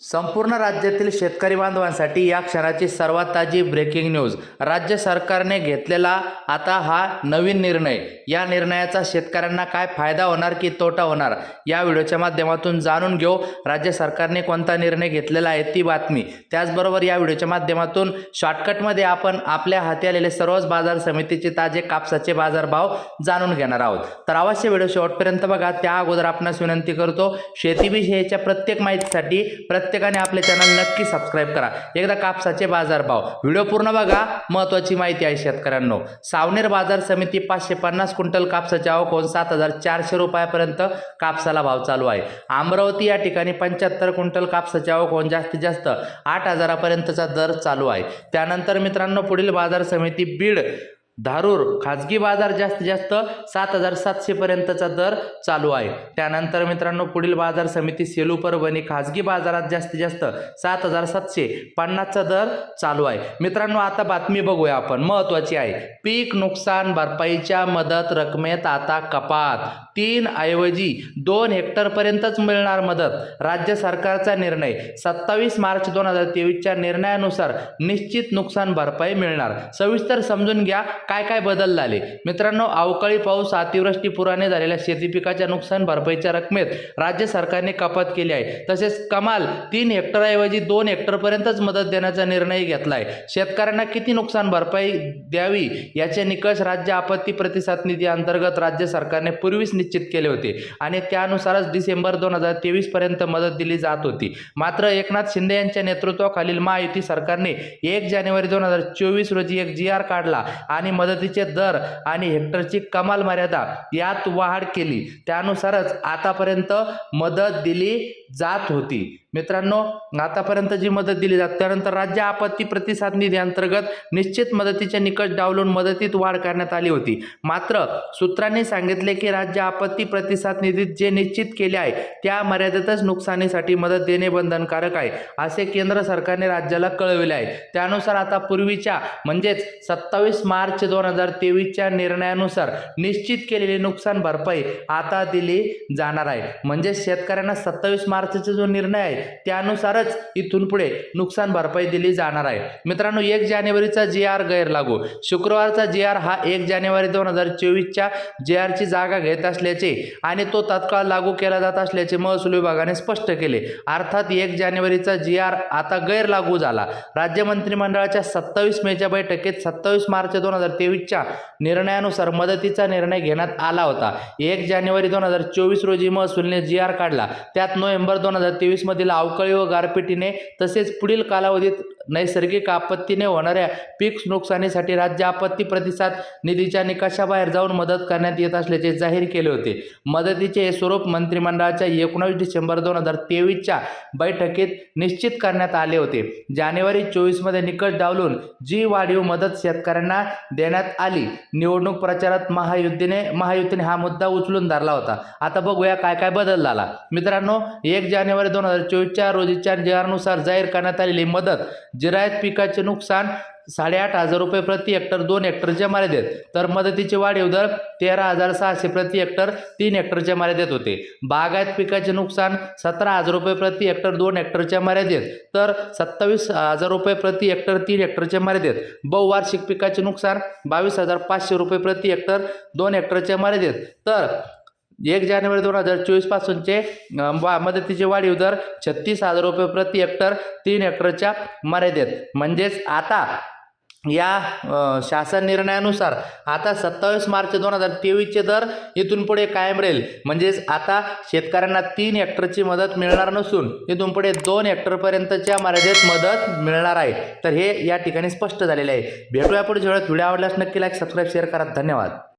संपूर्ण राज्यातील शेतकरी बांधवांसाठी या क्षणाची सर्वात ताजी ब्रेकिंग न्यूज राज्य सरकारने घेतलेला आता हा नवीन निर्णय. या निर्णयाचा शेतकऱ्यांना काय फायदा होणार की तोटा होणार? या व्हिडिओच्या माध्यमातून जाणून घेऊ. राज्य सरकारने कोणता निर्णय घेतलेला आहे ती बातमी. त्याचबरोबर या व्हिडिओच्या माध्यमातून शॉर्टकटमध्ये आपण आपल्या हाती आलेले सर्वच बाजार समितीचे ताजे कापसाचे बाजारभाव जाणून घेणार आहोत. तर अवश्य व्हिडिओ शेवटपर्यंत बघा. त्या अगोदर आपणास विनंती करतो शेतीविषयीच्या प्रत्येक माहितीसाठी प्रत्येकाने आपले चॅनल नक्की सबस्क्राईब करा. एकदा कापसाचे बाजारभाव व्हिडिओ पूर्ण बघा. महत्त्वाची माहिती आहे शेतकऱ्यांनो. सावनेर बाजार समिती पाचशे पन्नास क्विंटल कापसाचे आवक होऊन सात हजार चारशे रुपयापर्यंत कापसाला भाव चालू आहे. अमरावती या ठिकाणी पंच्याहत्तर क्विंटल कापसाचे आवक होऊन जास्तीत जास्त आठ हजारापर्यंतचा दर चालू आहे. त्यानंतर मित्रांनो पुढील बाजार समिती बीड धारूर खाजगी बाजार जास्तीत जास्त सात हजार सातशेपर्यंतचा दर चालू आहे. त्यानंतर मित्रांनो पुढील बाजार समिती सेलू परभणी खाजगी बाजारात जास्तीत जास्त सात हजार सातशे पन्नासचा दर चालू आहे. मित्रांनो आता बातमी बघूया आपण. महत्त्वाची आहे. पीक नुकसान भरपाईच्या मदत रकमेत आता कपात. तीन ऐवजी दोन हेक्टरपर्यंतच मिळणार मदत. राज्य सरकारचा निर्णय. सत्तावीस मार्च दोन हजार तेवीसच्या निर्णयानुसार निश्चित नुकसान भरपाई मिळणार. सविस्तर समजून घ्या. काय काय बदल झाले? मित्रांनो अवकाळी पाऊस अतिवृष्टी पुराने झालेल्या शेती पिकाच्या नुकसान भरपाईच्या रकमेत राज्य सरकारने कपात केली आहे. तसेच कमाल तीन हेक्टरऐवजी दोन हेक्टरपर्यंतच मदत देण्याचा निर्णय घेतला आहे शेतकऱ्यांना किती नुकसान भरपाई द्यावी याचे निकष राज्य आपत्ती प्रतिसाद निधी अंतर्गत राज्य सरकारने पूर्वीच निश्चित केले होते आणि त्यानुसारच डिसेंबर दोन हजार तेवीस पर्यंत मदत दिली जात होती. मात्र एकनाथ शिंदे यांच्या नेतृत्वाखालील महायुती सरकारने एक जानेवारी दोन हजार चोवीस रोजी एक जी आर काढला आणि मदतीचे दर आणि हेक्टरची कमाल मर्यादा यात वाढ केली. त्यानुसारच आतापर्यंत मदत दिली जात होती. मित्रांनो आतापर्यंत जी मदत दिली जाते त्यानंतर राज्य आपत्ती प्रतिसाद निधी अंतर्गत निश्चित मदतीचे निकष डावलून मदतीत वाढ करण्यात आली होती. मात्र सूत्रांनी सांगितले की राज्य आपत्ती प्रतिसाद निधीत जे निश्चित केले आहे त्या मर्यादेतच नुकसानीसाठी मदत देणे बंधनकारक आहे असे केंद्र सरकारने राज्याला कळविले आहे. त्यानुसार आता पूर्वीच्या म्हणजेच सत्तावीस मार्च दोन हजार तेवीसच्या निर्णयानुसार निश्चित केलेली नुकसान भरपाई आता दिली जाणार आहे. म्हणजे शेतकऱ्यांना सत्तावीस मार्चचा जो निर्णय आहे त्यानुसारच इथून पुढे नुकसान भरपाई दिली जाणार आहे. मित्रांनो एक जानेवारीचा जी आर गैरलागू. शुक्रवारचा जी आर हा एक जानेवारी दोन हजार चोवीसच्या जी आरची जागा घेत असल्याचे आणि तो तत्काळ लागू केला जात असल्याचे महसूल विभागाने स्पष्ट केले. अर्थात एक जानेवारीचा जी आर आता गैरलागू झाला. राज्य मंत्रिमंडळाच्या सत्तावीस मेच्या बैठकीत सत्तावीस मार्च दोन हजार तेवीसच्या निर्णयानुसार मदतीचा निर्णय घेण्यात आला होता. एक जानेवारी दोन हजार चोवीस रोजी महसूलने जी आर काढला. त्यात नोव्हेंबर दोन हजार तेवीसमधील अवकाळी व गारपिटीने तसेच पुढील कालावधीत नैसर्गिक आपत्तीने होणाऱ्या पीक नुकसानीसाठी राज्य आपत्ती प्रतिसाद निधीच्या निकषाबाहेर जाऊन मदत करण्यात येत असल्याचे जाहीर केले होते. मदतीचे हे स्वरूप मंत्रिमंडळाच्या एकोणावीस डिसेंबर दोन हजार तेवीसच्या बैठकीत निश्चित करण्यात आले होते. जानेवारी चोवीसमध्ये निकष डावलून जी वाढीव मदत शेतकऱ्यांना देण्यात आली निवडणूक प्रचारात महायुतीने महायुतीने हा मुद्दा उचलून धरला होता. आता बघूया काय काय बदल झाला. मित्रांनो एक जानेवारी दोन हजार चोवीसच्या रोजीच्या नुसार जाहीर करण्यात आलेली मदत जिरायत पिकाचे नुकसान साडेआठ हजार रुपये प्रति हेक्टर दोन हेक्टरच्या मर्यादेत. तर मदतीचे वाढीव दर तेरा हजार सहाशे प्रति हेक्टर तीन हेक्टरच्या मर्यादेत होते. बागायत पिकाचे नुकसान सतरा हजार रुपये प्रति हेक्टर दोन हेक्टरच्या मर्यादेत. तर सत्तावीस हजार रुपये प्रति हेक्टर तीन हेक्टरच्या मर्यादेत. बहुवार्षिक पिकाचे नुकसान बावीस हजार पाचशे रुपये प्रति हेक्टर दोन हेक्टरच्या मर्यादेत. तर एक जानेवारी दोन हजार चोवीस पासूनचे वा मदतीचे वाढीव दर छत्तीस हजार रुपये प्रति हेक्टर तीन हेक्टरच्या मर्यादेत. म्हणजेच आता या शासन निर्णयानुसार आता सत्तावीस मार्च दोन हजार तेवीसचे दर इथून पुढे कायम राहील. म्हणजेच आता शेतकऱ्यांना तीन हेक्टरची मदत मिळणार नसून इथून पुढे दोन हेक्टरपर्यंतच्या मर्यादेत मदत मिळणार आहे. तर हे या ठिकाणी स्पष्ट झालेले आहे. भेटूया पुढे जेवढ्यात व्हिडिओ आवडल्यास नक्की लाईक सबस्क्राईब शेअर करा. धन्यवाद.